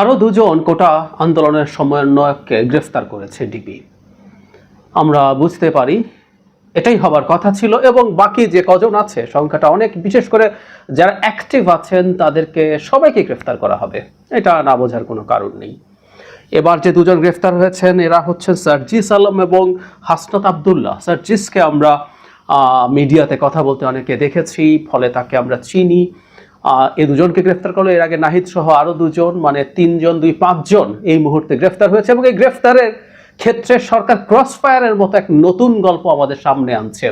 আরও দুজন কোটা আন্দোলনের সমন্বয়ককে গ্রেফতার করেছে ডিবি আমরা বুঝতে পারি এটাই হবার কথা ছিল এবং বাকি যে কজন আছে, সংখ্যাটা অনেক। বিশেষ করে যারা অ্যাক্টিভ আছেন, তাদেরকে সবাইকে গ্রেফতার করা হবে। এটা না বোঝার কোনো কারণ নেই। এবার যে দুজন গ্রেফতার হয়েছেন, এরা হচ্ছেন সার্জিস আলম এবং হাসনাত আবদুল্লাহ। সার্জিসকে আমরা মিডিয়াতে কথা বলতে অনেকে দেখেছি, ফলে তাকে আমরা চিনি। এই দুজনকে গ্রেফতার করল। এর আগে নাহিদ সহ আরও দুজন মানে তিনজন, দুই পাঁচজন এই মুহূর্তে গ্রেফতার হয়েছে এবং এই গ্রেফতারের ক্ষেত্রে সরকার ক্রস ফায়ারের মতো এক নতুন গল্প আমাদের সামনে আনছে।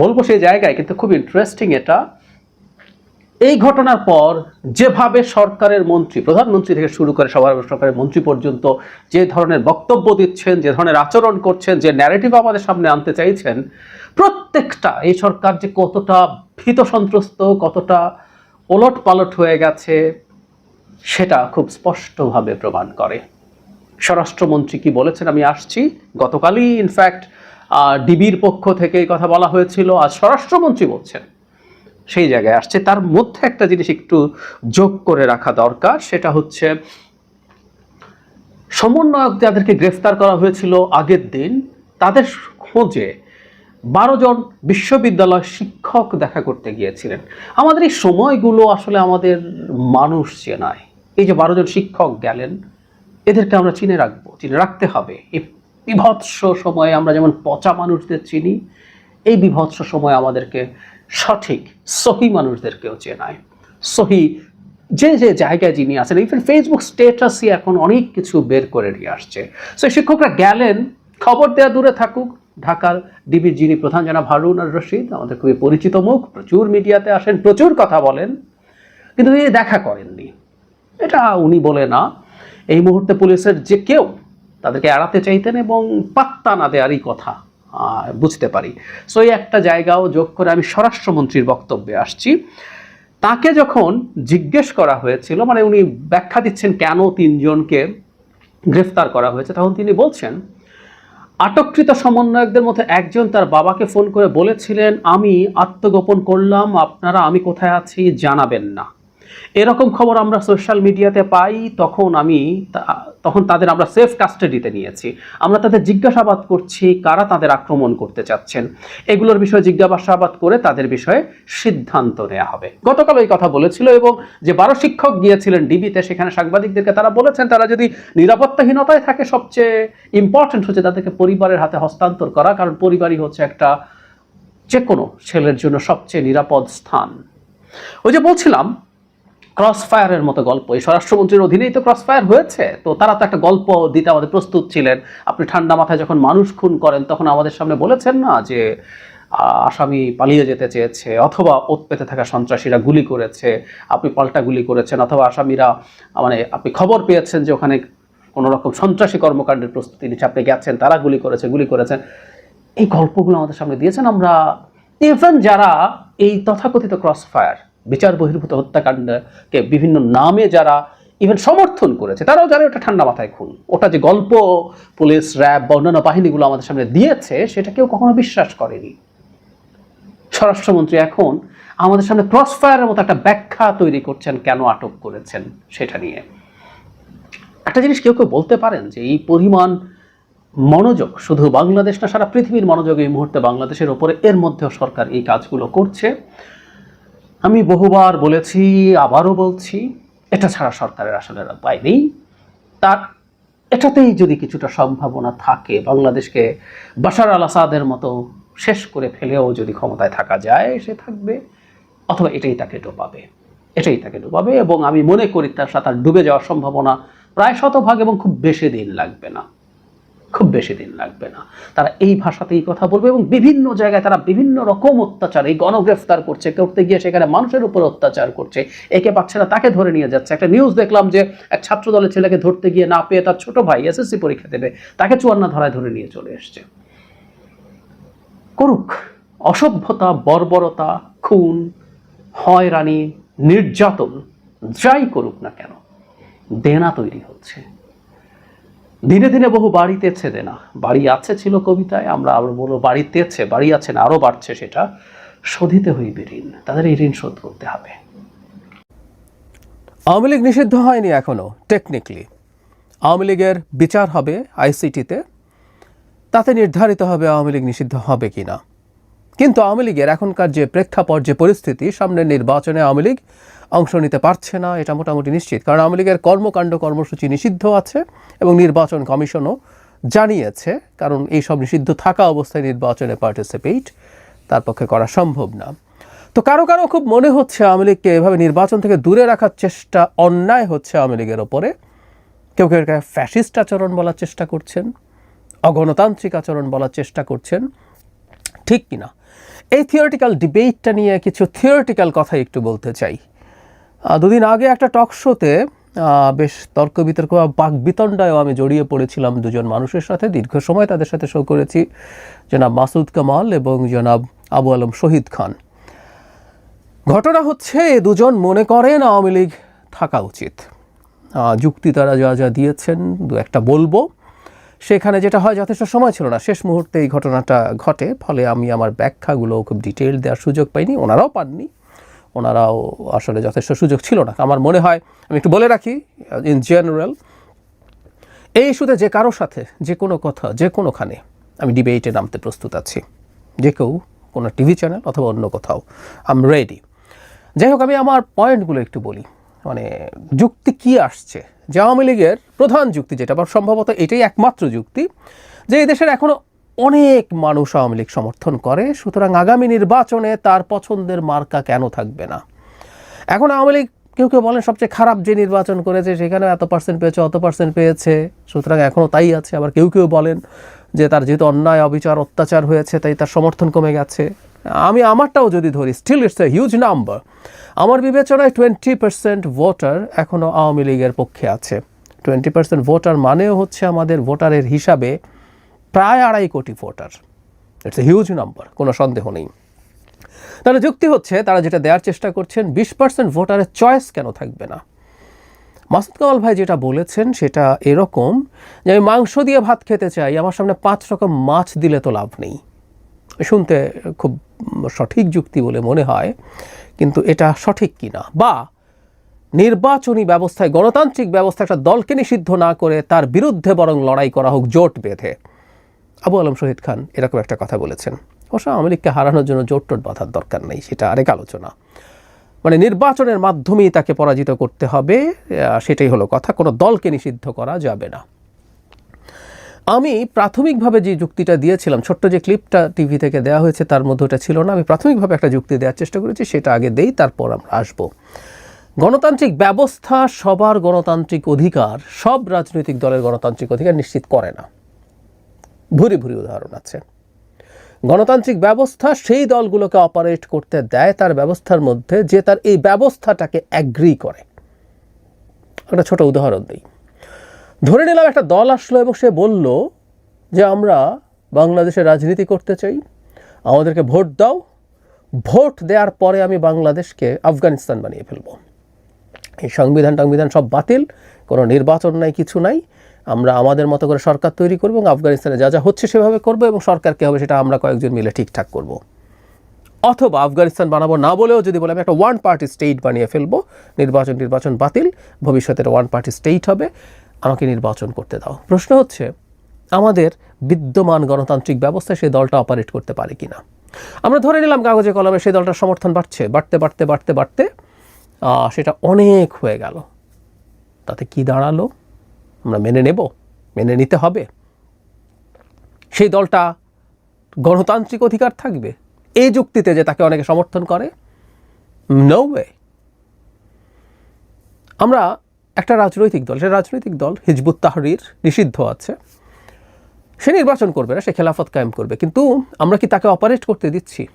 বলব সেই জায়গায়, কিন্তু খুব ইন্টারেস্টিং এটা। এই ঘটনার পর যেভাবে সরকারের মন্ত্রী, প্রধানমন্ত্রী থেকে শুরু করে সবার সরকারের মন্ত্রী পর্যন্ত যে ধরনের বক্তব্য দিচ্ছেন, যে ধরনের আচরণ করছেন, যে ন্যারেটিভ আমাদের সামনে আনতে চাইছেন, প্রত্যেকটা এই সরকার যে কতটা ভীত সন্ত্রস্ত কতটা ওলট পালট হয়ে গেছে, সেটা খুব স্পষ্টভাবে প্রমাণ করে। স্বরাষ্ট্রমন্ত্রী কি বলেছেন আমি আসছি। গতকালই ইনফ্যাক্ট ডিবির পক্ষ থেকে কথা বলা হয়েছিল। আর স্বরাষ্ট্রমন্ত্রী বলছেন। সেই জায়গায় আসছে। তার মধ্যে একটা জিনিস একটু যোগ করে রাখা দরকার, সেটা হচ্ছে সমন্বয়ক যাদেরকে গ্রেফতার করা হয়েছিল আগের দিন, তাদের খোঁজে বারো জন বিশ্ববিদ্যালয় শিক্ষক দেখা করতে গিয়েছিলেন। আমাদের এই সময়গুলো আসলে আমাদের মানুষ চেনায় এই যে বারো জন শিক্ষক গেলেন, এদেরকে আমরা চিনে রাখব, চিনে রাখতে হবে। এই বিভৎস সময়ে আমরা যেমন পচা মানুষদের চিনি, এই বিভৎস সময় আমাদেরকে সঠিক, সহি মানুষদেরকেও চেনায়। সহি যে যে জায়গায় যিনি আছেন ইভেন ফেসবুক স্টেটাসই এখন অনেক কিছু বের করে নিয়ে আসছে। সো শিক্ষকরা গেলেন, খবর দেওয়া দূরে থাকুক ঢাকার ডিবির যিনি প্রধান জনাব হারুন আর রশিদ, আমাদের খুবই পরিচিত মুখ, প্রচুর মিডিয়াতে আসেন, প্রচুর কথা বলেন, কিন্তু তিনি দেখা করেননি। এটা উনি বলে না, এই মুহূর্তে পুলিশের যে কেউ তাদেরকে এড়াতে চাইতেন এবং পাত্তা না দেওয়ারই কথা বুঝতে পারি। সো এই একটা জায়গাও যোগ করে আমি স্বরাষ্ট্রমন্ত্রীর বক্তব্যে আসছি। তাকে যখন জিজ্ঞেস করা হয়েছিল মানে উনি ব্যাখ্যা দিচ্ছেন কেন তিনজনকে গ্রেফতার করা হয়েছে, তখন তিনি বলছেন আটককৃত সমন্বয়কদের মধ্যে একজন তার বাবাকে ফোন করে বলেছিলেন, আমি আত্মগোপন করলাম, আপনারা আমি কোথায় আছি জানাবেন না। এরকম খবর আমরা সোশ্যাল মিডিয়াতে পাই, তখন আমি তখন তাদের আমরা সেফ কাস্টাডিতে নিয়েছি। আমরা তাদের জিজ্ঞাসাবাদ করছি কারা তাদের আক্রমণ করতে চাচ্ছেন। এগুলোর বিষয়ে জিজ্ঞাসাবাদ করে তাদের বিষয়ে সিদ্ধান্ত নেওয়া হবে। গতকাল এই কথা বলেছিল এবং যে বারো শিক্ষক গিয়েছিলেন ডিবিতে, সেখানে সাংবাদিকদেরকে তারা বলেছেন, তারা যদি নিরাপত্তাহীনতায় থাকে, সবচেয়ে ইম্পর্টেন্ট হচ্ছে তাদেরকে পরিবারের হাতে হস্তান্তর করা, কারণ পরিবারই হচ্ছে একটা যে কোনো ছেলের জন্য সবচেয়ে নিরাপদ স্থান। ওই যে বলছিলাম ক্রস ফায়ারের মতো গল্প। এই স্বরাষ্ট্রমন্ত্রীর অধীনেই তো ক্রস ফায়ার হয়েছে। তো তারা তো একটা গল্প দিতে আমাদের প্রস্তুত ছিলেন। আপনি ঠান্ডা মাথায় যখন মানুষ খুন করেন, তখন আমাদের সামনে বলেছেন না যে আসামি পালিয়ে যেতে চেয়েছে, অথবা ওত পেতে থাকা সন্ত্রাসীরা গুলি করেছে, আপনি পাল্টা গুলি করেছেন, অথবা আসামিরা মানে আপনি খবর পেয়েছেন যে ওখানে কোনো রকম সন্ত্রাসী কর্মকাণ্ডের প্রস্তুতি নিচ্ছে, আপনি গেছেন, তারা গুলি করেছে, গুলি করেছেন। এই গল্পগুলো আমাদের সামনে দিয়েছেন আমরা। ইভেন যারা এই তথাকথিত ক্রস ফায়ার বিচার বহির্ভূত হত্যাকাণ্ডকে বিভিন্ন নামে যারা ইভেন সমর্থন করেছে, তারাও জানে ওটা ঠান্ডা মাথায় খুন। ওটা যে গল্প, পুলিশ, র্যাব বা অন্যান্য বাহিনীগুলো আমাদের সামনে দিয়েছে, সেটা কেউ কখনো বিশ্বাস করেনি। স্বরাষ্ট্রমন্ত্রী এখন আমাদের সামনে ক্রস ফায়ারের মতো একটা ব্যাখ্যা তৈরি করছেন, কেন আটক করেছেন সেটা নিয়ে। একটা জিনিস কেউ কেউ বলতে পারেন যে এই পরিমাণ মনোযোগ, শুধু বাংলাদেশ না, সারা পৃথিবীর মনোযোগ এই মুহূর্তে বাংলাদেশের ওপরে, এর মধ্যেও সরকার এই কাজগুলো করছে। আমি বহুবার বলেছি, আবারও বলছি, এটা ছাড়া সরকারের আসলে উপায় নেই। তার এটাতেই যদি কিছুটা সম্ভাবনা থাকে, বাংলাদেশকে বাশার আল আসাদের মতো শেষ করে ফেলেও যদি ক্ষমতায় থাকা যায়, সে থাকবে, অথবা এটাই তাকে ডোবাবে। এটাই তাকে ডোবাবে এবং আমি মনে করি তার সাথে ডুবে যাওয়ার সম্ভাবনা প্রায় শতভাগ এবং খুব বেশি দিন লাগবে না। খুব বেশি দিন লাগবে না। তারা এই ভাষাতেই কথা বলবে এবং বিভিন্ন জায়গায় তারা বিভিন্ন রকম অত্যাচার, এই গণগ্রেফতার করছে, করতে গিয়ে সেখানে মানুষের উপর অত্যাচার করছে। একে পাচ্ছে না, তাকে ধরে নিয়ে যাচ্ছে। একটা নিউজ দেখলাম যে এক ছাত্র দলের ছেলেকে ধরতে গিয়ে না পেয়ে তার ছোট ভাই এসএসসি পরীক্ষা দেবে, তাকে চুয়ান্ন ধরায় ধরে নিয়ে চলে এসছে। করুক, অসভ্যতা, বর্বরতা, খুন, হয়রানি, নির্যাতন, যাই করুক না কেন, দেনা তৈরি হচ্ছে। দিনে দিনে বহু বাড়িতেছে না। বাড়ি আছে ছিল কবিতায়, আমরা আবার বলব বাড়িতেছে বাড়ি আছে না আরও বাড়ছে সেটা শোধিতে হইবে ঋণ তাদের এই ঋণ শোধ করতে হবে। আওয়ামী লীগ নিষিদ্ধ হয়নি এখনও টেকনিক্যালি আওয়ামী লীগের বিচার হবে আইসিটিতে। তাতে নির্ধারিত হবে আওয়ামী লীগ নিষিদ্ধ হবে কি না কিন্তু আওয়ামী লীগের এখনকার যে প্রেক্ষাপট, যে পরিস্থিতি, সামনের নির্বাচনে আওয়ামী লীগ অংশ নিতে পারছে না, এটা মোটামুটি নিশ্চিত। কারণ আওয়ামী লীগের কর্মকাণ্ড কর্মসূচি নিষিদ্ধ আছে এবং নির্বাচন কমিশনও জানিয়েছে, কারণ এই সব নিষিদ্ধ থাকা অবস্থায় নির্বাচনে পার্টিসিপেট তার পক্ষে করা সম্ভব না। তো কারও কারও খুব মনে হচ্ছে আওয়ামী লীগকে এভাবে নির্বাচন থেকে দূরে রাখার চেষ্টা, অন্যায় হচ্ছে আওয়ামী লীগের ওপরে। কেউ কেউ ফ্যাসিস্ট আচরণ বলার চেষ্টা করছেন, অগণতান্ত্রিক আচরণ বলার চেষ্টা করছেন, ঠিক কিনা? এই থিওরিটিক্যাল ডিবেটটা নিয়ে কিছু থিওরিটিক্যাল কথা একটু বলতে চাই। দুদিন আগে একটা টক শোতে বেশ তর্ক বিতর্ক বা বাক বিতণ্ডায়ও আমি জড়িয়ে পড়েছিলাম দুজন মানুষের সাথে। দীর্ঘ সময় তাদের সাথে শো করেছি, জনাব মাসুদ কামাল এবং জনাব আবু আলম শহীদ খান। ঘটনা হচ্ছে দুজন মনে করেন আওয়ামী লীগ থাকা উচিত। যুক্তি তারা যা যা দিয়েছেন, দু একটা বলব। সেখানে যেটা হয়, যথেষ্ট সময় ছিল না। শেষ মুহূর্তে এই ঘটনাটা ঘটে, ফলে আমি আমার ব্যাখ্যাগুলো খুব ডিটেল দেওয়ার সুযোগ পাইনি, ওনারাও পাননি। ওনারাও আসলে যথেষ্ট সুযোগ ছিল না। আমার মনে হয়, আমি একটু বলে রাখি ইন জেনারেল এই ইস্যুতে যে কারোর সাথে, যে কোনো কথা, যে কোনোখানে আমি ডিবেটে নামতে প্রস্তুত আছি। যে কেউ কোনো টিভি চ্যানেল অথবা অন্য কোথাও আম রেডি যাই হোক, আমি আমার পয়েন্টগুলো একটু বলি। মানে যুক্তি কি আসছে? যে আওয়ামী লীগের প্রধান যুক্তি যেটা, বা সম্ভবত এটাই একমাত্র যুক্তি, যে এই দেশের এখনও অনেক মানুষ আওয়ামী লীগ সমর্থন করে, সুতরাং আগামী নির্বাচনে তার পছন্দের মার্কা কেন থাকবে না? এখন আওয়ামী লীগ কেউ কেউ বলেন, সবচেয়ে খারাপ যে নির্বাচন করেছে সেখানে এত পার্সেন্ট পেয়েছে, অত পার্সেন্ট পেয়েছে। সুতরাং এখনও তাই আছে। আবার কেউ কেউ বলেন যে তার যেহেতু অন্যায়, অবিচার, অত্যাচার হয়েছে, তাই তার সমর্থন কমে গেছে। আমি আমারটাও যদি ধরি still it's a huge number আমার বিবেচনায় টোয়েন্টি পার্সেন্ট ভোটার এখনও আওয়ামী লীগের পক্ষে আছে। টোয়েন্টি পার্সেন্ট ভোটার মানেও হচ্ছে আমাদের ভোটারের হিসাবে প্রায় আড়াই কোটি voter. It's a huge number কোনো সন্দেহ নেই। তাহলে যুক্তি হচ্ছে, তারা যেটা দেওয়ার চেষ্টা করছেন, বিশ পার্সেন্ট ভোটারের চয়েস কেন থাকবে না? মাসুদ কামাল ভাই যেটা বলেছেন, সেটা এরকম যে, আমি মাংস দিয়ে ভাত খেতে চাই, আমার সামনে পাঁচ রকম মাছ দিলে তো লাভ নেই। শুনতে খুব সঠিক যুক্তি বলে মনে হয়, কিন্তু এটা সঠিক কিনা? বা, নির্বাচনী ব্যবস্থায়, গণতান্ত্রিক ব্যবস্থা একটা দলকে নিষিদ্ধ না করে তার বিরুদ্ধে বরং লড়াই করা হোক, জোট বেঁধে। আবু আলম শহীদ খান এরকম একটা কথা বলেছেন। অবশ্য আওয়ামী লীগকে হারানোর জন্য জোট টোট বাঁধার দরকার নেই, সেটা আরেক আলোচনা। মানে নির্বাচনের মাধ্যমেই তাকে পরাজিত করতে হবে সেটাই হলো কথা, কোনো দলকে নিষিদ্ধ করা যাবে না। আমি প্রাথমিকভাবে যে যুক্তিটা দিয়েছিলাম, ছোট্ট যে ক্লিপটা টিভি থেকে দেওয়া হয়েছে তার মধ্যে ওটা ছিল না, আমি প্রাথমিকভাবে একটা যুক্তি দেওয়ার চেষ্টা করেছি, সেটা আগে দেই, তারপর আমরা আসব। গণতান্ত্রিক ব্যবস্থা সবার গণতান্ত্রিক অধিকার, সব রাজনৈতিক দলের গণতান্ত্রিক অধিকার নিশ্চিত করে না। ভুরি ভুরি উদাহরণ আছে। গণতান্ত্রিক ব্যবস্থা সেই দলগুলোকে অপারেট করতে দেয়, তার ব্যবস্থার মধ্যে যে তার এই ব্যবস্থাটাকে অ্যাগ্রি করে। একটা ছোট উদাহরণ দিই। ধরে নিলাম একটা দল আসলো এবং সে বলল যে, আমরা বাংলাদেশে রাজনীতি করতে চাই, আমাদেরকে ভোট দাও। ভোট দেওয়ার পরে আমি বাংলাদেশকে আফগানিস্তান বানিয়ে ফেলব। এই সংবিধান টাংবিধান সব বাতিল, কোনো নির্বাচন নাই, কিছু নাই। আমরা আমাদের মতো করে সরকার তৈরি করব এবং আফগানিস্তানে যা যা হচ্ছে সেভাবে করব এবং সরকার কী হবে সেটা আমরা কয়েকজন মিলে ঠিকঠাক করব। অথবা আফগানিস্তান বানাবো না বলেও যদি বলে আমি একটা ওয়ান পার্টি স্টেট বানিয়ে ফেলব, নির্বাচন নির্বাচন বাতিল, ভবিষ্যতের ওয়ান পার্টি স্টেট হবে, আমাকে নির্বাচন করতে দাও। প্রশ্ন হচ্ছে, আমাদের বিদ্যমান গণতান্ত্রিক ব্যবস্থায় সেই দলটা অপারেট করতে পারে কি না আমরা ধরে নিলাম কাগজে কলমে সেই দলটার সমর্থন বাড়ছে, বাড়তে বাড়তে বাড়তে বাড়তে সেটা অনেক হয়ে গেল। তাতে কি দাঁড়াল? আমরা মেনে নেব, মেনে নিতে হবে। সেই দলটা গণতান্ত্রিক অধিকার থাকবে। এই যুক্তিতে যে তাকে অনেকে সমর্থন করে নো ওয়ে আমরা একটা রাজনৈতিক দল, সে রাজনৈতিক দল হিজবুত তাহরির নিষিদ্ধ আছে। সে নির্বাচন করবে না, সে খেলাফত কায়েম করবে। কিন্তু আমরা কি তাকে অপারেট করতে দিচ্ছি?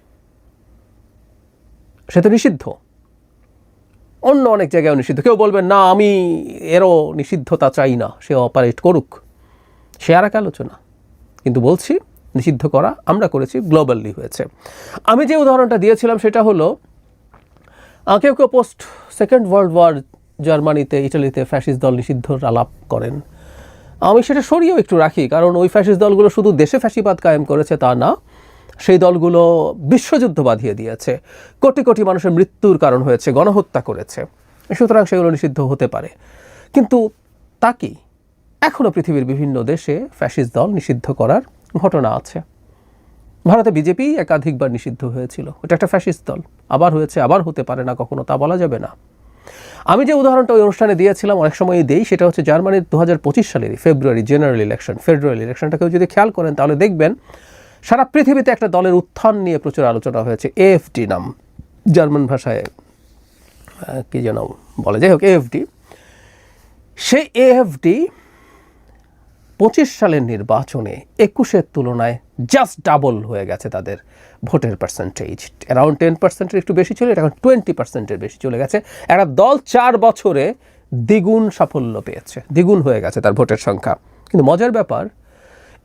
সে তো নিষিদ্ধ। অন্য অনেক জায়গায় নিষিদ্ধ। কেউ বলবেন, না, আমি এরও নিষিদ্ধতা চাই না, সে অপারেট করুক। সে আর এক আলোচনা। কিন্তু বলছি, নিষিদ্ধ করা আমরা করেছি গ্লোবালি হয়েছে। আমি যে উদাহরণটা দিয়েছিলাম, সেটা হলো কেউ কেউ পোস্ট সেকেন্ড ওয়ার্ল্ড ওয়ার জার্মানিতে, ইটালিতে ফ্যাসিস্ট দল নিষিদ্ধর আলাপ করেন। আমি সেটা সরিয়েও একটু রাখি, কারণ ওই ফ্যাসিস্ট দলগুলো শুধু দেশে ফ্যাসিবাদ কায়েম করেছে, তা না। সেই দলগুলো বিশ্বযুদ্ধ বাঁধিয়ে দিয়েছে। কোটি কোটি মানুষের মৃত্যুর কারণ হয়েছে, গণহত্যা করেছে। সুতরাং সেগুলো নিষিদ্ধ হতে পারে। কিন্তু তা কি? এখনও পৃথিবীর বিভিন্ন দেশে ফ্যাসিস্ট দল নিষিদ্ধ করার ঘটনা আছে। ভারতে বিজেপি একাধিকবার নিষিদ্ধ হয়েছিল। ওটা একটা ফ্যাসিস্ট দল। আবার হয়েছে, আবার হতে পারে না, কখনো তা বলা যাবে না। আমি যে উদাহরণটা ওই অনুষ্ঠানে দিয়েছিলাম, অনেক সময় দেই, সেটা হচ্ছে জার্মানির দু সালেরই ফেব্রুয়ারি জেনারেল ইলেকশন ফেডারেল ইলেকশনটা কেউ যদি খেয়াল করেন, তাহলে দেখবেন সারা পৃথিবীতে একটা দলের উত্থান নিয়ে প্রচুর আলোচনা হয়েছে এএফডি নাম। জার্মান ভাষায় কি যেন বলে। যাই হোক এএফডি সেই এএফডি পঁচিশ সালের নির্বাচনে একুশের তুলনায় জাস্ট ডাবল হয়ে গেছে তাদের ভোটের পার্সেন্টেজ অ্যারাউন্ড টেন পার্সেন্টের একটু বেশি ছিল, এখন টোয়েন্টি পার্সেন্টের বেশি চলে গেছে। একটা দল চার বছরে দ্বিগুণ সাফল্য পেয়েছে, দ্বিগুণ হয়ে গেছে তার ভোটের সংখ্যা। কিন্তু মজার ব্যাপার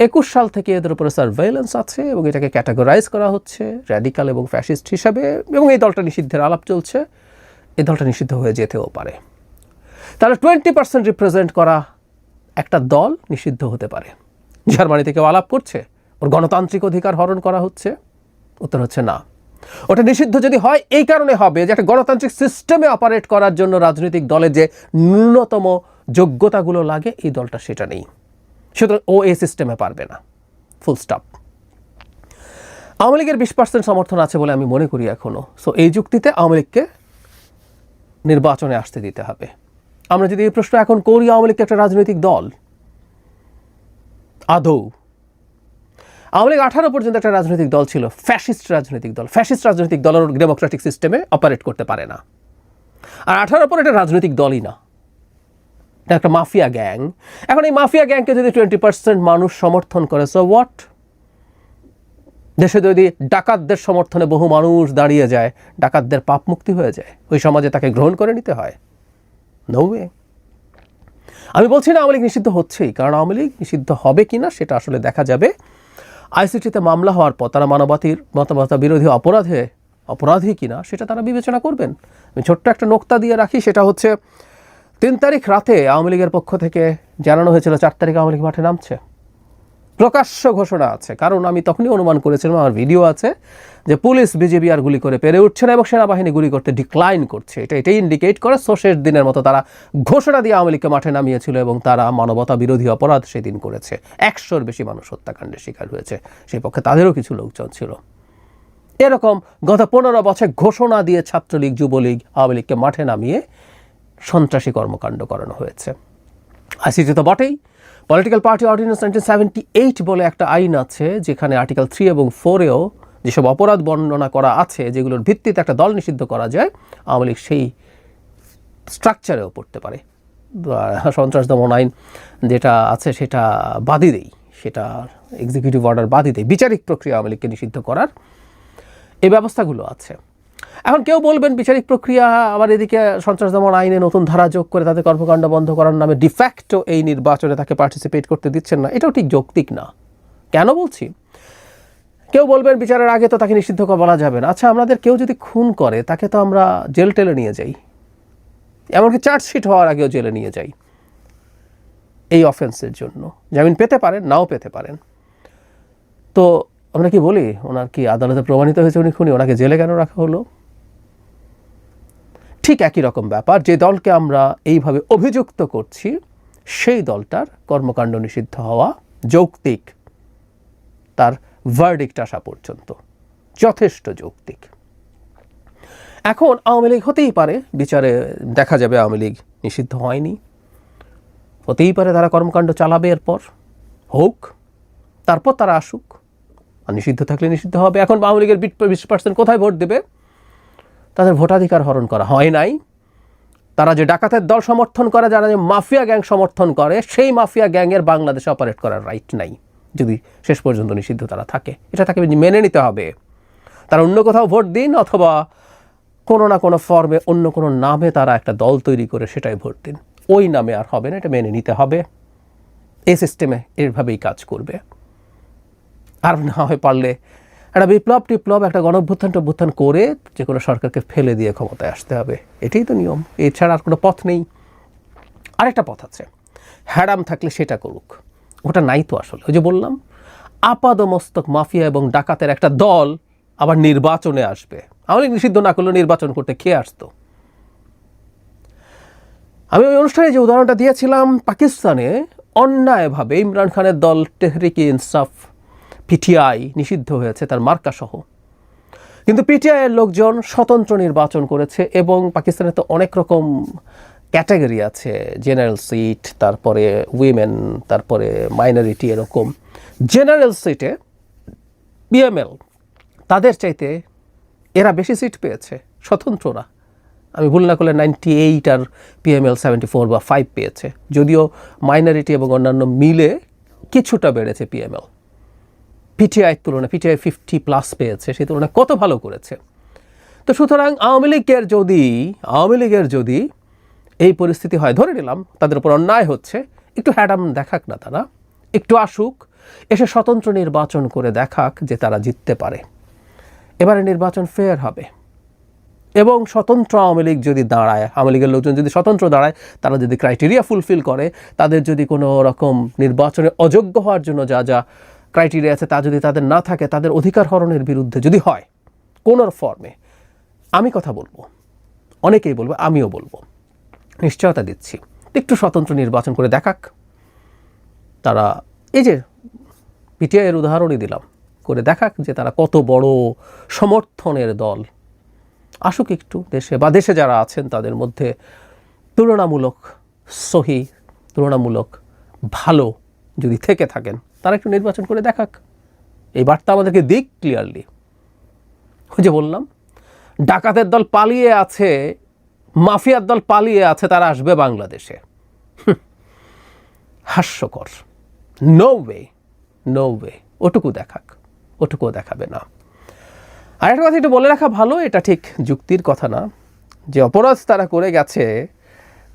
একুশ সাল থেকে এদের উপরে সার্ভেলেন্স আছে এবং এটাকে ক্যাটাগরাইজ করা হচ্ছে র্যাডিক্যাল এবং ফ্যাসিস্ট হিসাবে এবং এই দলটা নিষিদ্ধের আলাপ চলছে। এই দলটা নিষিদ্ধ হয়ে যেতেও পারে। তাহলে টোয়েন্টি পার্সেন্ট রিপ্রেজেন্ট করা একটা দল নিষিদ্ধ হতে পারে। জার্মানিতে কেউ আলাপ করছে, ওর গণতান্ত্রিক অধিকার হরণ করা হচ্ছে। উত্তর হচ্ছে না। ওটা নিষিদ্ধ যদি হয়, এই কারণে হবে যে একটা গণতান্ত্রিক সিস্টেমে অপারেট করার জন্য রাজনৈতিক দলের যে ন্যূনতম যোগ্যতাগুলো লাগে, এই দলটা সেটা নেই। সুতরাং ও এই সিস্টেমে পারবে না। ফুল স্টপ আওয়ামী লীগের বিশ পার্সেন্ট সমর্থন আছে বলে আমি মনে করি এখনও সো এই যুক্তিতে আওয়ামী লীগকে নির্বাচনে আসতে দিতে হবে। আমরা যদি এই প্রশ্ন এখন করি আওয়ামী লীগ একটা রাজনৈতিক দল, আদৌ? আওয়ামী লীগ আঠারো পর্যন্ত একটা রাজনৈতিক দল ছিল, ফ্যাসিস্ট রাজনৈতিক দল। ফ্যাসিস্ট রাজনৈতিক দল ডেমোক্রেটিক সিস্টেমে অপারেট করতে পারে না। আর আঠারো পর এটা রাজনৈতিক দলই না। একটা মাফিয়া গ্যাং। এখন এই মাফিয়া গ্যাংকে যদি টোয়েন্টি পার্সেন্ট মানুষ সমর্থন করে সো হোয়াট দেশে যদি ডাকাতদের সমর্থনে বহু মানুষ দাঁড়িয়ে যায়, ডাকাতদের পাপ মুক্তি হয়ে যায়, ওই সমাজে তাকে গ্রহণ করে নিতে হয়? নো ওয়ে আমি বলছি না আওয়ামী লীগ নিষিদ্ধ হচ্ছেই, কারণ আওয়ামী লীগ নিষিদ্ধ হবে কি না সেটা আসলে দেখা যাবে। আইসিটিতে মামলা হওয়ার পর তারা মানবাতির মানবতা বিরোধী অপরাধে, অপরাধী কিনা সেটা তারা বিবেচনা করবেন। আমি ছোট্ট একটা নোক্তা দিয়ে রাখি, সেটা হচ্ছে তিন তারিখ রাতে আওয়ামী লীগের পক্ষ থেকে জানানো হয়েছিল, চার তারিখ আওয়ামী লীগ মাঠে নামছে। প্রকাশ্য ঘোষণা আছে, কারণ আমি তখনই অনুমান করেছিলাম, আমার ভিডিও আছে, যে পুলিশ বিজেপি আর গুলি করে পেরে উঠছে না এবং সেনাবাহিনী গুলি করতে ডিক্লাইন করছে। এটা এটাই ইন্ডিকেট করে শেষ দিনের মতো তারা ঘোষণা দিয়ে আওয়ামী লীগকে মাঠে নামিয়েছিল এবং তারা মানবতা বিরোধী অপরাধ সেদিন করেছে। একশোর বেশি মানুষ হত্যাকাণ্ডের শিকার হয়েছে। সেই পক্ষে তাদেরও কিছু লোকজন ছিল। এরকম গত পনেরো বছর ঘোষণা দিয়ে ছাত্রলীগ, যুবলীগ আওয়ামী লীগকে মাঠে নামিয়ে সন্ত্রাসী কর্মকাণ্ড করানো হয়েছে। আইসিটি তো বটেই। Political party ordinance nineteen seventy eight বলে একটা আইন আছে, যেখানে আর্টিকেল থ্রি এবং ফোরেও যেসব অপরাধ বর্ণনা করা আছে, যেগুলোর ভিত্তিতে একটা দল নিষিদ্ধ করা যায়, আওয়ামী লীগ সেই স্ট্রাকচারেও পড়তে পারে। সন্ত্রাস দমন আইন যেটা আছে, সেটা বাদই দেই। সেটা এক্সিকিউটিভ অর্ডার বাদই দেয় বিচারিক প্রক্রিয়া আওয়ামী লীগকে নিষিদ্ধ করার এই ব্যবস্থাগুলো আছে। এখন কেউ বলবেন, বিচারিক প্রক্রিয়া আবার এদিকে সন্ত্রাস দমন আইনে নতুন ধারা যোগ করে তাদের কর্মকাণ্ড বন্ধ করার নামে ডিফ্যাক্টো এই নির্বাচনে তাকে পার্টিসিপেট করতে দিচ্ছেন না। এটাও ঠিক যৌক্তিক না। কেন বলছি? কেউ বলবেন, বিচারের আগে তো তাকে নিষিদ্ধ বলা যাবে না। আচ্ছা আমাদের কেউ যদি খুন করে, তাকে তো আমরা জেল টেলে নিয়ে যাই। এমনকি চার্জশিট হওয়ার আগেও জেলে নিয়ে যাই। এই অফেন্সের জন্য। জামিন পেতে পারেন, নাও পেতে পারেন। তো আমরা কি বলি? ওনার কি আদালতে প্রমাণিত হয়েছে উনি খুনি? ওনাকে জেলে কেন রাখা হলো? ঠিক একই রকম ব্যাপার। যে দলকে আমরা এইভাবে অভিযুক্ত করছি, সেই দলটার কর্মকাণ্ড নিষিদ্ধ হওয়া যৌক্তিক। তার ভার্ডিক্ট আসা পর্যন্ত যথেষ্ট যৌক্তিক। এখন আওয়ামী লীগ হতেই পারে, বিচারে দেখা যাবে আওয়ামী লীগ নিষিদ্ধ হয়নি। হতেই পারে তারা কর্মকাণ্ড চালাবে এরপর। হোক, তারপর তারা আসুক। আর নিষিদ্ধ থাকলে নিষিদ্ধ হবে। এখন আওয়ামী লীগের বিশ পার্সেন্ট কোথায় ভোট দেবে? তাদের ভোটাধিকার হরণ করা হয় নাই। তারা যে ডাকাতের দল সমর্থন করে, যারা যে মাফিয়া গ্যাং সমর্থন করে, সেই মাফিয়া গ্যাংয়ের বাংলাদেশে অপারেট করার রাইট নাই। যদি শেষ পর্যন্ত নিষিদ্ধ তারা থাকে, এটা তাকে মেনে নিতে হবে। তারা অন্য কোথাও ভোট দিন, অথবা কোনো না কোনো ফর্মে অন্য কোনো নামে তারা একটা দল তৈরি করে সেটাই ভোট দিন। ওই নামে আর হবে না, এটা মেনে নিতে হবে। এই সিস্টেমে এভাবেই কাজ করবে। আর না হয় পারলে একটা বিপ্লব টিপ্লব, একটা গণভ্যুত্থান টভ্যুত্থান করে যে কোনো সরকারকে ফেলে দিয়ে ক্ষমতায় আসতে হবে। এটাই তো নিয়ম। এছাড়া আর কোনো পথ নেই। আরেকটা পথ আছে। হ্যাডাম থাকলে সেটা করুক। ওটা নাই তো আসলে। ওই যে বললাম, আপাদমস্তক মাফিয়া এবং ডাকাতের একটা দল আবার নির্বাচনে আসবে। লীগ নিষিদ্ধ না করলেও নির্বাচন করতে খেয়ে আসতো? আমি ওই অনুষ্ঠানে যে উদাহরণটা দিয়েছিলাম, পাকিস্তানে অন্যায়ভাবে ইমরান খানের দল তেহরিকি ইনসাফ পিটিআই নিষিদ্ধ হয়েছে তার মার্কা সহ। কিন্তু পিটিআই এর লোকজন স্বতন্ত্র নির্বাচন করেছে এবং পাকিস্তানে তো অনেক রকম ক্যাটাগরি আছে, জেনারেল সিট, তারপরে উইমেন, তারপরে মাইনরিটি এরকম। জেনারেল সিটে পিএমএল তাদের চাইতে এরা বেশি সিট পেয়েছে, স্বতন্ত্ররা। আমি ভুল না করলে নাইনটি এইট আর পিএমএল সেভেন্টি ফোর বা ফাইভ পেয়েছে। যদিও মাইনরিটি এবং অন্যান্য মিলে কিছুটা বেড়েছে পিএমএল পিটিআইয়ের তুলনায় পিটিআই ফিফটি প্লাস পেয়েছে, সেই তুলনায় কত ভালো করেছে? তো সুতরাং আওয়ামী লীগের যদি, আওয়ামী লীগের যদি এই পরিস্থিতি হয়, ধরে নিলাম তাদের উপর অন্যায় হচ্ছে, একটু হ্যাডাম দেখাক না তারা, একটু আসুক, এসে স্বতন্ত্র নির্বাচন করে দেখাক যে তারা জিততে পারে। এবারে নির্বাচন ফেয়ার হবে। এবং স্বতন্ত্র আওয়ামী লীগ যদি দাঁড়ায়, আওয়ামী লীগের লোকজন যদি স্বতন্ত্র দাঁড়ায়, তারা যদি ক্রাইটেরিয়া ফুলফিল করে, তাদের যদি কোনো রকম নির্বাচনে অযোগ্য হওয়ার জন্য যা যা ক্রাইটেরিয়া আছে, তা যদি তাদের না থাকে, তাদের অধিকার হরণের বিরুদ্ধে যদি হয়, কোনো ফর্মে আমি কথা বলব। অনেকেই বলব, আমিও বলব। নিশ্চয়তা দিচ্ছি। একটু স্বতন্ত্র নির্বাচন করে দেখাক। তারা, এই যে পিটিআইয়ের উদাহরণই দিলাম, করে দেখাক যে তারা কত বড় সমর্থনের দল। আসুক একটু দেশে, বা দেশে যারা আছেন, তাদের মধ্যে তুলনামূলক সহি, তুলনামূলক ভালো যদি থেকে থাকেন। তারা একটু নির্বাচন করে দেখাক। এই বার্তা আমাদেরকে দিক ক্লিয়ারলি ওই যে বললাম, ডাকাতের দল পালিয়ে আছে, মাফিয়ার দল পালিয়ে আছে, তারা আসবে বাংলাদেশে। হাস্যকর। নো ওয়ে নো ওয়ে ওটুকু দেখাক, ওটুকুও দেখাবে না। আরেকটা কথা একটু বলে রাখা ভালো, এটা ঠিক যুক্তির কথা না। যে অপরাধ তারা করে গেছে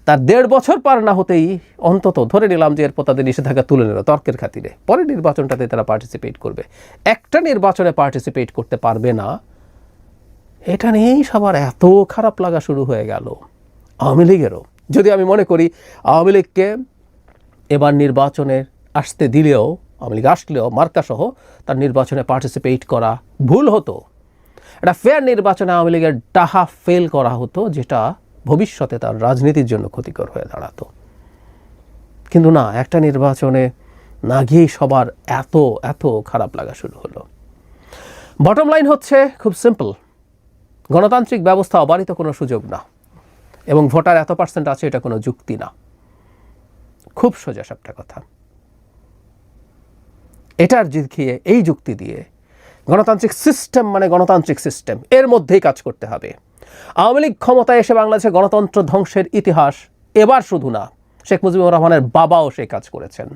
তার দেড় বছর পার না হতেই অন্তত ধরে নিলাম যে এরপর তাদের নিষেধাজ্ঞা তুলে নিল তর্কের খাতিরে। পরে নির্বাচনটাতে তারা পার্টিসিপেট করবে। একটা নির্বাচনে পার্টিসিপেট করতে পারবে না, এটা নিয়েই সবার এত খারাপ লাগা শুরু হয়ে গেল আওয়ামী লীগেরও। যদি আমি মনে করি, আওয়ামী লীগকে এবার নির্বাচনে আসতে দিলেও, আওয়ামী লীগ আসলেও মার্কাসহ তার নির্বাচনে পার্টিসিপেট করা ভুল হতো। একটা ফেয়ার নির্বাচনে আওয়ামী লীগের ডাহা ফেল করা হতো, যেটা ভবিষ্যতে তার রাজনীতির জন্য ক্ষতিকর হয়ে দাঁড়াতো। কিন্তু না, একটা নির্বাচনে না গিয়েই সবার এত এত খারাপ লাগা শুরু হলো। বটম লাইন হচ্ছে, খুব সিম্পল গণতান্ত্রিক ব্যবস্থা অবারিত কোনো সুযোগ না এবং ভোটার এত পার্সেন্ট আছে, এটা কোনো যুক্তি না। খুব সোজা সবটা কথা। এটার জিখিয়ে এই যুক্তি দিয়ে গণতান্ত্রিক সিস্টেম মানে গণতান্ত্রিক সিস্টেম এর মধ্যেই কাজ করতে হবে। আওয়ামী লীগ ক্ষমতায় এসে বাংলাদেশে গণতন্ত্র ধ্বংসের ইতিহাস এবার শুধু না। শেখ মুজিবুর রহমানের বাবাও সেই কাজ করেছেন।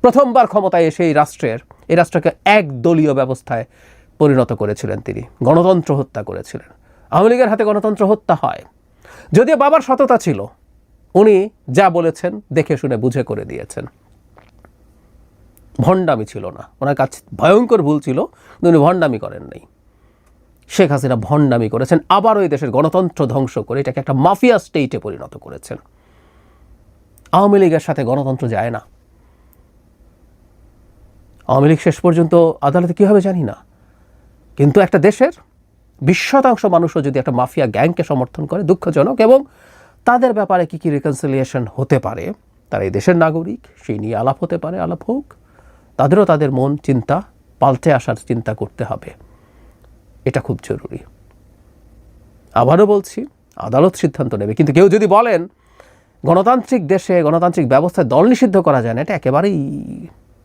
প্রথমবার ক্ষমতায় এসে এই রাষ্ট্রের, এই রাষ্ট্রকে এক দলীয় ব্যবস্থায় পরিণত করেছিলেন তিনি, গণতন্ত্র হত্যা করেছিলেন। আওয়ামী লীগের হাতে গণতন্ত্র হত্যা হয়। যদিও বাবার সততা ছিল, উনি যা বলেছেন দেখে শুনে বুঝে করে দিয়েছেন। ভণ্ডামি ছিল না। ওনার কাছে ভয়ঙ্কর ভুল ছিল উনি ভণ্ডামি করেন নাই শেখ হাসিনা ভণ্ডামি করেছেন, আবারও এই দেশের গণতন্ত্র ধ্বংস করে এটাকে একটা মাফিয়া স্টেটে পরিণত করেছেন। আওয়ামী লীগের সাথে গণতন্ত্র যায় না। আওয়ামী লীগ শেষ পর্যন্ত আদালতে কী হবে জানি না। কিন্তু একটা দেশের বিশ শতাংশ মানুষও যদি একটা মাফিয়া গ্যাংকে সমর্থন করে, দুঃখজনক, এবং তাদের ব্যাপারে কী কী রিকনসিলিয়েশন হতে পারে, তারা এই দেশের নাগরিক, সেই নিয়ে আলাপ হতে পারে, আলাপ হোক, তাদেরও তাদের মন, চিন্তা, পাল্টে আসার চিন্তা করতে হবে। এটা খুব জরুরি। আবারও বলছি, আদালত সিদ্ধান্ত নেবে। কিন্তু কেউ যদি বলেন, গণতান্ত্রিক দেশে গণতান্ত্রিক ব্যবস্থায় দল নিষিদ্ধ করা যায় না, এটা একেবারেই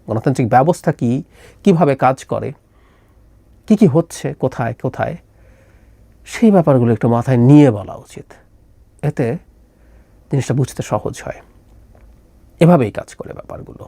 গণতান্ত্রিক ব্যবস্থা কি, কীভাবে কাজ করে, কি কি হচ্ছে, কোথায় কোথায়, সেই ব্যাপারগুলো একটু মাথায় নিয়ে বলা উচিত। এতে জিনিসটা বুঝতে সহজ হয়। এভাবেই কাজ করে ব্যাপারগুলো।